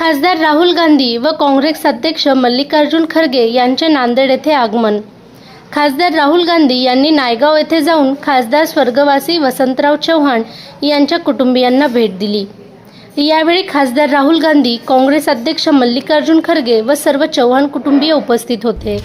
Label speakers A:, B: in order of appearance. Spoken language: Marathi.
A: खासदार राहुल गांधी व काँग्रेस अध्यक्ष मल्लिकार्जुन खरगे यांचे नांदेड येथे आगमन. खासदार राहुल गांधी यांनी नायगाव येथे जाऊन खासदार स्वर्गवासी वसंतराव चव्हाण यांच्या कुटुंबियांना भेट दिली. यावेळी खासदार राहुल गांधी काँग्रेस अध्यक्ष मल्लिकार्जुन खरगे व सर्व चव्हाण कुटुंबीय उपस्थित होते.